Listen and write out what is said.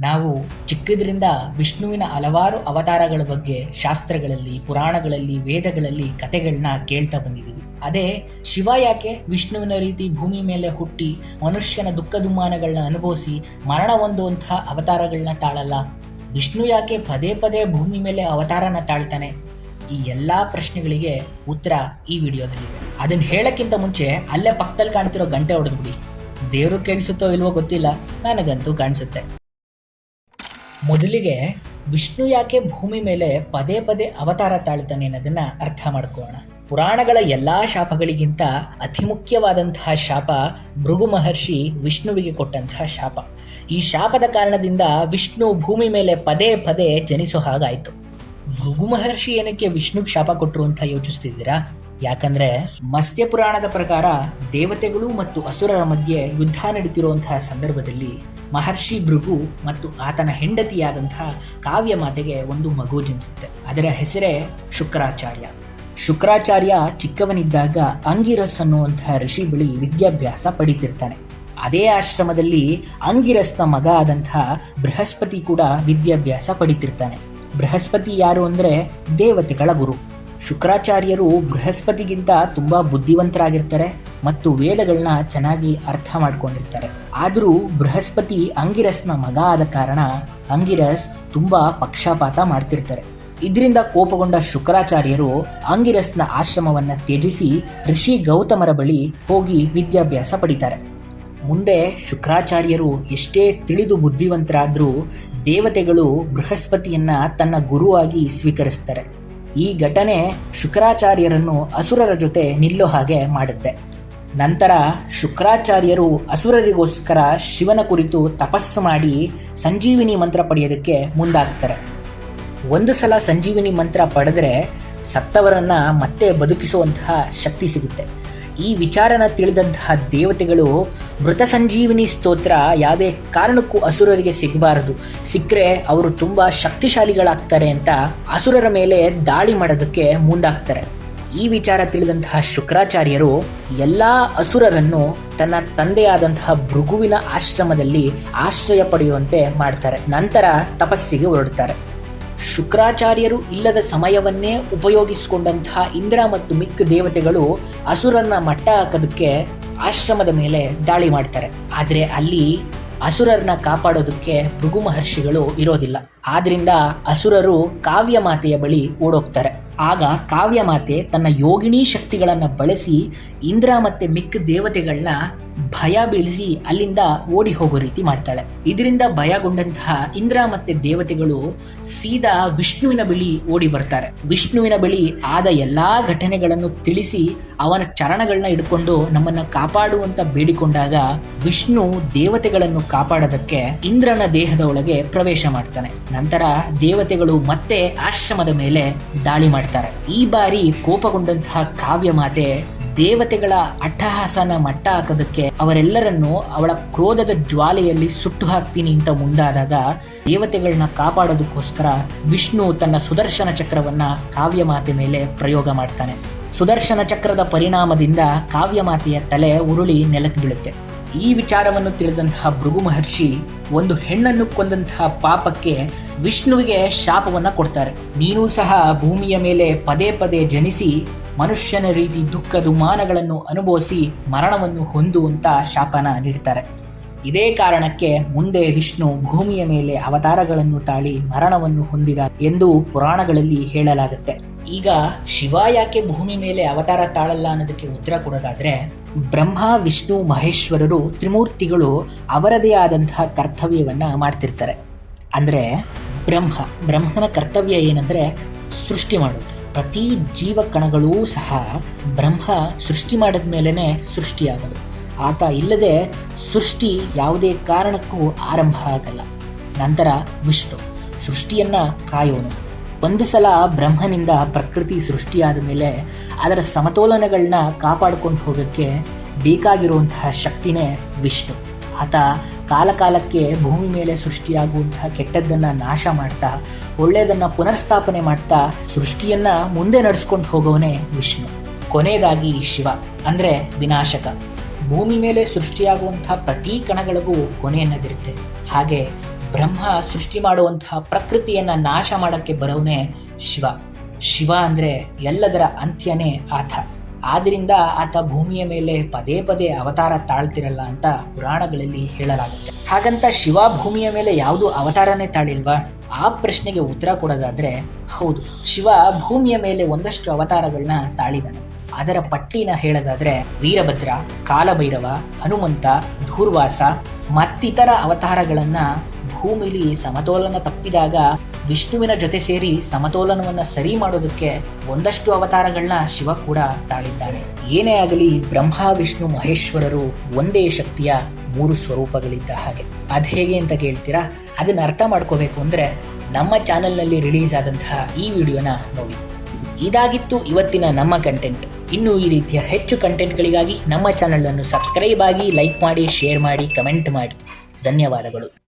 ನಾವು ಚಿಕ್ಕದ್ರಿಂದ ವಿಷ್ಣುವಿನ ಹಲವಾರು ಅವತಾರಗಳ ಬಗ್ಗೆ ಶಾಸ್ತ್ರಗಳಲ್ಲಿ, ಪುರಾಣಗಳಲ್ಲಿ, ವೇದಗಳಲ್ಲಿ ಕಥೆಗಳನ್ನ ಕೇಳ್ತಾ ಬಂದಿದ್ದೀವಿ ಅದೇ ಶಿವ ಯಾಕೆ ವಿಷ್ಣುವಿನ ರೀತಿ ಭೂಮಿ ಮೇಲೆ ಹುಟ್ಟಿ ಮನುಷ್ಯನ ದುಃಖ ದುಮ್ಮಾನಗಳನ್ನ ಅನುಭವಿಸಿ ಮರಣ ಹೊಂದುವಂತಹ ಅವತಾರಗಳನ್ನ ತಾಳಲ್ಲ? ವಿಷ್ಣು ಯಾಕೆ ಪದೇ ಪದೇ ಭೂಮಿ ಮೇಲೆ ಅವತಾರನ ತಾಳ್ತಾನೆ? ಈ ಎಲ್ಲಾ ಪ್ರಶ್ನೆಗಳಿಗೆ ಉತ್ತರ ಈ ವಿಡಿಯೋದಲ್ಲಿದೆ ಅದನ್ನ ಹೇಳಕ್ಕಿಂತ ಮುಂಚೆ ಅಲ್ಲೇ ಪಕ್ಕದಲ್ಲಿ ಕಾಣ್ತಿರೋ ಗಂಟೆ ಹೊಡೆದ್ಬಿಡಿ. ದೇವರು ಕೇಳಿಸುತ್ತೋ ಇಲ್ವೋ ಗೊತ್ತಿಲ್ಲ. ನನಗಂತೂ ಕಾಣಿಸುತ್ತೆ. ಮೊದಲಿಗೆ ವಿಷ್ಣು ಯಾಕೆ ಭೂಮಿ ಮೇಲೆ ಪದೇ ಪದೇ ಅವತಾರ ತಾಳ್ತಾನೆ ಅನ್ನೋದನ್ನ ಅರ್ಥ ಮಾಡ್ಕೋಣ ಪುರಾಣಗಳ ಎಲ್ಲಾ ಶಾಪಗಳಿಗಿಂತ ಅತಿ ಮುಖ್ಯವಾದಂತಹ ಶಾಪ ಮೃಗು ಮಹರ್ಷಿ ವಿಷ್ಣುವಿಗೆ ಕೊಟ್ಟಂತಹ ಶಾಪ. ಈ ಶಾಪದ ಕಾರಣದಿಂದ ವಿಷ್ಣು ಭೂಮಿ ಮೇಲೆ ಪದೇ ಪದೇ ಜನಿಸೋ ಹಾಗಾಯ್ತು. ಮೃಗು ಮಹರ್ಷಿ ಏನಕ್ಕೆ ವಿಷ್ಣುಗೆ ಶಾಪ ಕೊಟ್ಟರು ಅಂತ ಯೋಚಿಸ್ತಿದ್ದೀರಾ? ಯಾಕಂದ್ರೆ ಮತ್ಸ್ಯ ಪುರಾಣದ ಪ್ರಕಾರ ದೇವತೆಗಳು ಮತ್ತು ಅಸುರರ ಮಧ್ಯೆ ಯುದ್ಧ ನಡೆಯುತ್ತಿರುವಂತಹ ಸಂದರ್ಭದಲ್ಲಿ ಮಹರ್ಷಿ ಭೃಗು ಮತ್ತು ಆತನ ಹೆಂಡತಿಯಾದಂತಹ ಕಾವ್ಯ ಮಾತೆಗೆ ಒಂದು ಮಗು ಜನಿಸುತ್ತೆ. ಅದರ ಹೆಸರೇ ಶುಕ್ರಾಚಾರ್ಯ. ಶುಕ್ರಾಚಾರ್ಯ ಚಿಕ್ಕವನಿದ್ದಾಗ ಅಂಗಿರಸ್ ಅನ್ನುವಂತಹ ಋಷಿ ಬಳಿ ವಿದ್ಯಾಭ್ಯಾಸ ಪಡಿತಿರ್ತಾನೆ. ಅದೇ ಆಶ್ರಮದಲ್ಲಿ ಅಂಗಿರಸ್ನ ಮಗ ಆದಂತಹ ಬೃಹಸ್ಪತಿ ಕೂಡ ವಿದ್ಯಾಭ್ಯಾಸ ಪಡಿತಿರ್ತಾನೆ. ಬೃಹಸ್ಪತಿ ಯಾರು ಅಂದ್ರೆ ದೇವತೆಗಳ ಗುರು. ಶುಕ್ರಾಚಾರ್ಯರು ಬೃಹಸ್ಪತಿಗಿಂತ ತುಂಬ ಬುದ್ಧಿವಂತರಾಗಿರ್ತಾರೆ ಮತ್ತು ವೇದಗಳನ್ನ ಚೆನ್ನಾಗಿ ಅರ್ಥ ಮಾಡ್ಕೊಂಡಿರ್ತಾರೆ. ಆದರೂ ಬೃಹಸ್ಪತಿ ಅಂಗಿರಸ್ನ ಮಗ ಆದ ಕಾರಣ ಅಂಗಿರಸ್ ತುಂಬ ಪಕ್ಷಪಾತ ಮಾಡ್ತಿರ್ತಾರೆ. ಇದರಿಂದ ಕೋಪಗೊಂಡ ಶುಕ್ರಾಚಾರ್ಯರು ಅಂಗಿರಸ್ನ ಆಶ್ರಮವನ್ನು ತ್ಯಜಿಸಿ ಋಷಿ ಗೌತಮರ ಬಳಿ ಹೋಗಿ ವಿದ್ಯಾಭ್ಯಾಸ ಪಡಿತಾರೆ. ಮುಂದೆ ಶುಕ್ರಾಚಾರ್ಯರು ಎಷ್ಟೇ ತಿಳಿದು ಬುದ್ಧಿವಂತರಾದರೂ ದೇವತೆಗಳು ಬೃಹಸ್ಪತಿಯನ್ನ ತನ್ನ ಗುರುವಾಗಿ ಸ್ವೀಕರಿಸ್ತಾರೆ. ಈ ಘಟನೆ ಶುಕ್ರಾಚಾರ್ಯರನ್ನು ಅಸುರರ ಜೊತೆ ನಿಲ್ಲೋ ಹಾಗೆ ಮಾಡುತ್ತೆ. ನಂತರ ಶುಕ್ರಾಚಾರ್ಯರು ಅಸುರರಿಗೋಸ್ಕರ ಶಿವನ ಕುರಿತು ತಪಸ್ಸು ಮಾಡಿ ಸಂಜೀವಿನಿ ಮಂತ್ರ ಪಡೆಯೋದಕ್ಕೆ ಮುಂದಾಗ್ತಾರೆ. ಒಂದು ಸಲ ಸಂಜೀವಿನಿ ಮಂತ್ರ ಪಡೆದರೆ ಸತ್ತವರನ್ನ ಮತ್ತೆ ಬದುಕಿಸುವಂತಹ ಶಕ್ತಿ ಸಿಗುತ್ತೆ. ಈ ವಿಚಾರನ ತಿಳಿದಂತಹ ದೇವತೆಗಳು ಮೃತ ಸಂಜೀವಿನಿ ಸ್ತೋತ್ರ ಯಾವುದೇ ಕಾರಣಕ್ಕೂ ಅಸುರರಿಗೆ ಸಿಗಬಾರದು. ಸಿಕ್ಕರೆ ಅವರು ತುಂಬ ಶಕ್ತಿಶಾಲಿಗಳಾಗ್ತಾರೆ ಅಂತ ಅಸುರರ ಮೇಲೆ ದಾಳಿ ಮಾಡೋದಕ್ಕೆ ಮುಂದಾಗ್ತಾರೆ. ಈ ವಿಚಾರ ತಿಳಿದಂತಹ ಶುಕ್ರಾಚಾರ್ಯರು ಎಲ್ಲ ಅಸುರರನ್ನು ತನ್ನ ತಂದೆಯಾದಂತಹ ಭೃಗುವಿನ ಆಶ್ರಮದಲ್ಲಿ ಆಶ್ರಯ ಪಡೆಯುವಂತೆ ಮಾಡ್ತಾರೆ. ನಂತರ ತಪಸ್ಸಿಗೆ ಹೊರಡ್ತಾರೆ. ಶುಕ್ರಾಚಾರ್ಯರು ಇಲ್ಲದ ಸಮಯವನ್ನೇ ಉಪಯೋಗಿಸಿಕೊಂಡಂತಹ ಇಂದ್ರ ಮತ್ತು ಮಿಕ್ಕ ದೇವತೆಗಳು ಅಸುರನ್ನ ಮಟ್ಟ ಹಾಕೋದಕ್ಕೆ ಆಶ್ರಮದ ಮೇಲೆ ದಾಳಿ ಮಾಡ್ತಾರೆ. ಆದರೆ ಅಲ್ಲಿ ಅಸುರರನ್ನ ಕಾಪಾಡೋದಕ್ಕೆ ಭೃಗು ಮಹರ್ಷಿಗಳು ಇರೋದಿಲ್ಲ. ಆದ್ರಿಂದ ಅಸುರರು ಕಾವ್ಯ ಮಾತೆಯ ಬಳಿ ಓಡೋಗ್ತಾರೆ. ಆಗ ಕಾವ್ಯ ಮಾತೆ ತನ್ನ ಯೋಗಿಣಿ ಶಕ್ತಿಗಳನ್ನು ಬಳಸಿ ಇಂದ್ರ ಮತ್ತೆ ಮಿಕ್ಕ ದೇವತೆಗಳನ್ನ ಭಯ ಬೀಳಿಸಿ ಅಲ್ಲಿಂದ ಓಡಿ ಹೋಗೋ ರೀತಿ ಮಾಡ್ತಾಳೆ. ಇದರಿಂದ ಭಯಗೊಂಡಂತಹ ಇಂದ್ರ ಮತ್ತೆ ದೇವತೆಗಳು ಸೀದಾ ವಿಷ್ಣುವಿನ ಬಳಿ ಓಡಿ ಬರ್ತಾರೆ. ವಿಷ್ಣುವಿನ ಬಳಿ ಆದ ಎಲ್ಲಾ ಘಟನೆಗಳನ್ನು ತಿಳಿಸಿ ಅವನ ಚರಣಗಳನ್ನ ಹಿಡ್ಕೊಂಡು ನಮ್ಮನ್ನ ಕಾಪಾಡುವಂತ ಬೇಡಿಕೊಂಡಾಗ ವಿಷ್ಣು ದೇವತೆಗಳನ್ನು ಕಾಪಾಡೋದಕ್ಕೆ ಇಂದ್ರನ ದೇಹದ ಒಳಗೆ ಪ್ರವೇಶ ಮಾಡ್ತಾನೆ. ನಂತರ ದೇವತೆಗಳು ಮತ್ತೆ ಆಶ್ರಮದ ಮೇಲೆ ದಾಳಿ ಮಾಡ್ತಾರೆ. ಈ ಬಾರಿ ಕೋಪಗೊಂಡಂತಹ ಕಾವ್ಯ ಮಾತೆ ದೇವತೆಗಳ ಅಟ್ಟಹಾಸನ ಮಟ್ಟ ಹಾಕೋದಕ್ಕೆ ಅವರೆಲ್ಲರನ್ನು ಅವಳ ಕ್ರೋಧದ ಜ್ವಾಲೆಯಲ್ಲಿ ಸುಟ್ಟು ಹಾಕ್ತೀನಿ ಅಂತ ಮುಂದಾದಾಗ ದೇವತೆಗಳನ್ನ ಕಾಪಾಡೋದಕ್ಕೋಸ್ಕರ ವಿಷ್ಣು ತನ್ನ ಸುದರ್ಶನ ಚಕ್ರವನ್ನ ಕಾವ್ಯ ಮಾತೆ ಮೇಲೆ ಪ್ರಯೋಗ ಮಾಡ್ತಾನೆ. ಸುದರ್ಶನ ಚಕ್ರದ ಪರಿಣಾಮದಿಂದ ಕಾವ್ಯ ಮಾತೆಯ ತಲೆ ಉರುಳಿ ನೆಲಕ್ಕೆ ಬೀಳುತ್ತೆ. ಈ ವಿಚಾರವನ್ನು ತಿಳಿದಂತಹ ಭೃಗು ಮಹರ್ಷಿ ಒಂದು ಹೆಣ್ಣನ್ನು ಕೊಂದಂತಹ ಪಾಪಕ್ಕೆ ವಿಷ್ಣುವಿಗೆ ಶಾಪವನ್ನ ಕೊಡ್ತಾರೆ. ನೀನು ಸಹ ಭೂಮಿಯ ಮೇಲೆ ಪದೇ ಪದೇ ಜನಿಸಿ ಮನುಷ್ಯನ ರೀತಿ ದುಃಖ ದುಮಾನಗಳನ್ನು ಅನುಭವಿಸಿ ಮರಣವನ್ನು ಹೊಂದುವಂತ ಶಾಪನ ನೀಡ್ತಾರೆ. ಇದೇ ಕಾರಣಕ್ಕೆ ಮುಂದೆ ವಿಷ್ಣು ಭೂಮಿಯ ಮೇಲೆ ಅವತಾರಗಳನ್ನು ತಾಳಿ ಮರಣವನ್ನು ಹೊಂದಿದ ಎಂದು ಪುರಾಣಗಳಲ್ಲಿ ಹೇಳಲಾಗುತ್ತೆ. ಈಗ ಶಿವ ಯಾಕೆ ಭೂಮಿ ಮೇಲೆ ಅವತಾರ ತಾಳಲ್ಲ ಅನ್ನೋದಕ್ಕೆ ಉತ್ತರ ಕೊಡೋದಾದ್ರೆ, ಬ್ರಹ್ಮ, ವಿಷ್ಣು, ಮಹೇಶ್ವರರು ತ್ರಿಮೂರ್ತಿಗಳು ಅವರದೇ ಆದಂತಹ ಕರ್ತವ್ಯವನ್ನ ಮಾಡ್ತಿರ್ತಾರೆ. ಅಂದ್ರೆ ಬ್ರಹ್ಮ, ಬ್ರಹ್ಮನ ಕರ್ತವ್ಯ ಏನಂದ್ರೆ ಸೃಷ್ಟಿ ಮಾಡೋದು. ಪ್ರತಿ ಜೀವ ಕಣಗಳೂ ಸಹ ಬ್ರಹ್ಮ ಸೃಷ್ಟಿ ಮಾಡಿದ ಮೇಲೇ ಸೃಷ್ಟಿಯಾಗಲು ಆತ ಇಲ್ಲದೆ ಸೃಷ್ಟಿ ಯಾವುದೇ ಕಾರಣಕ್ಕೂ ಆರಂಭ ಆಗಲ್ಲ. ನಂತರ ವಿಷ್ಣು ಸೃಷ್ಟಿಯನ್ನ ಕಾಯೋನು. ಒಂದು ಸಲ ಬ್ರಹ್ಮನಿಂದ ಪ್ರಕೃತಿ ಸೃಷ್ಟಿಯಾದ ಮೇಲೆ ಅದರ ಸಮತೋಲನಗಳನ್ನ ಕಾಪಾಡಿಕೊಂಡು ಹೋಗೋಕ್ಕೆ ಬೇಕಾಗಿರುವಂತಹ ಶಕ್ತಿನೇ ವಿಷ್ಣು. ಆತ ಕಾಲಕಾಲಕ್ಕೆ ಭೂಮಿ ಮೇಲೆ ಸೃಷ್ಟಿಯಾಗುವಂತಹ ಕೆಟ್ಟದ್ದನ್ನ ನಾಶ ಮಾಡ್ತಾ, ಒಳ್ಳೆಯದನ್ನ ಪುನರ್ಸ್ಥಾಪನೆ ಮಾಡ್ತಾ ಸೃಷ್ಟಿಯನ್ನ ಮುಂದೆ ನಡೆಸ್ಕೊಂಡು ಹೋಗೋವನೇ ವಿಷ್ಣು. ಕೊನೆಯದಾಗಿ ಶಿವ, ಅಂದ್ರೆ ವಿನಾಶಕ. ಭೂಮಿ ಮೇಲೆ ಸೃಷ್ಟಿಯಾಗುವಂತಹ ಪ್ರತಿ ಕಣಗಳಿಗೂ ಕೊನೆ ಅನ್ನೋದಿರುತ್ತೆ ಹಾಗೆ ಬ್ರಹ್ಮ ಸೃಷ್ಟಿ ಮಾಡುವಂತಹ ಪ್ರಕೃತಿಯನ್ನ ನಾಶ ಮಾಡಕ್ಕೆ ಬರೋವನೇ ಶಿವ. ಶಿವ ಅಂದ್ರೆ ಎಲ್ಲದರ ಅಂತ್ಯನೇ ಆತ. ಆದ್ರಿಂದ ಆತ ಭೂಮಿಯ ಮೇಲೆ ಪದೇ ಪದೇ ಅವತಾರ ತಾಳ್ತಿರಲ್ಲ ಅಂತ ಪುರಾಣಗಳಲ್ಲಿ ಹೇಳಲಾಗುತ್ತೆ. ಹಾಗಂತ ಶಿವ ಭೂಮಿಯ ಮೇಲೆ ಯಾವುದು ಅವತಾರನೇ ತಾಳಿಲ್ವಾ? ಆ ಪ್ರಶ್ನೆಗೆ ಉತ್ತರ ಕೊಡೋದಾದ್ರೆ ಹೌದು. ಶಿವ ಭೂಮಿಯ ಮೇಲೆ ಒಂದಷ್ಟು ಅವತಾರಗಳನ್ನ ತಾಳಿದಾನೆ. ಅದರ ಪಟ್ಟಿನ ಹೇಳೋದಾದ್ರೆ ವೀರಭದ್ರ, ಕಾಲಭೈರವ, ಹನುಮಂತ, ಧೂರ್ವಾಸ ಮತ್ತಿತರ ಅವತಾರಗಳನ್ನ ಭೂಮಿಲಿ ಸಮತೋಲನ ತಪ್ಪಿದಾಗ ವಿಷ್ಣುವಿನ ಜೊತೆ ಸೇರಿ ಸಮತೋಲನವನ್ನ ಸರಿ ಮಾಡೋದಕ್ಕೆ ಒಂದಷ್ಟು ಅವತಾರಗಳನ್ನ ಶಿವ ಕೂಡ ತಾಳಿದ್ದಾನೆ. ಏನೇ ಆಗಲಿ ಬ್ರಹ್ಮ, ವಿಷ್ಣು, ಮಹೇಶ್ವರರು ಒಂದೇ ಶಕ್ತಿಯ ಮೂರು ಸ್ವರೂಪಗಳಿದ್ದ ಹಾಗೆ. ಅದ್ ಹೇಗೆ ಅಂತ ಕೇಳ್ತೀರಾ? ಅದನ್ನ ಅರ್ಥ ಮಾಡ್ಕೋಬೇಕು ಅಂದ್ರೆ ನಮ್ಮ ಚಾನೆಲ್ನಲ್ಲಿ ರಿಲೀಸ್ ಆದಂತಹ ಈ ವಿಡಿಯೋನ ನೋಡಿ. ಇದಾಗಿತ್ತು ಇವತ್ತಿನ ನಮ್ಮ ಕಂಟೆಂಟ್ ಇನ್ನು ಈ ರೀತಿಯ ಹೆಚ್ಚು ಕಂಟೆಂಟ್ಗಳಿಗಾಗಿ ನಮ್ಮ ಚಾನಲನ್ನು ಸಬ್ಸ್ಕ್ರೈಬ್ ಆಗಿ ಲೈಕ್ ಮಾಡಿ ಶೇರ್ ಮಾಡಿ ಕಮೆಂಟ್ ಮಾಡಿ. ಧನ್ಯವಾದಗಳು.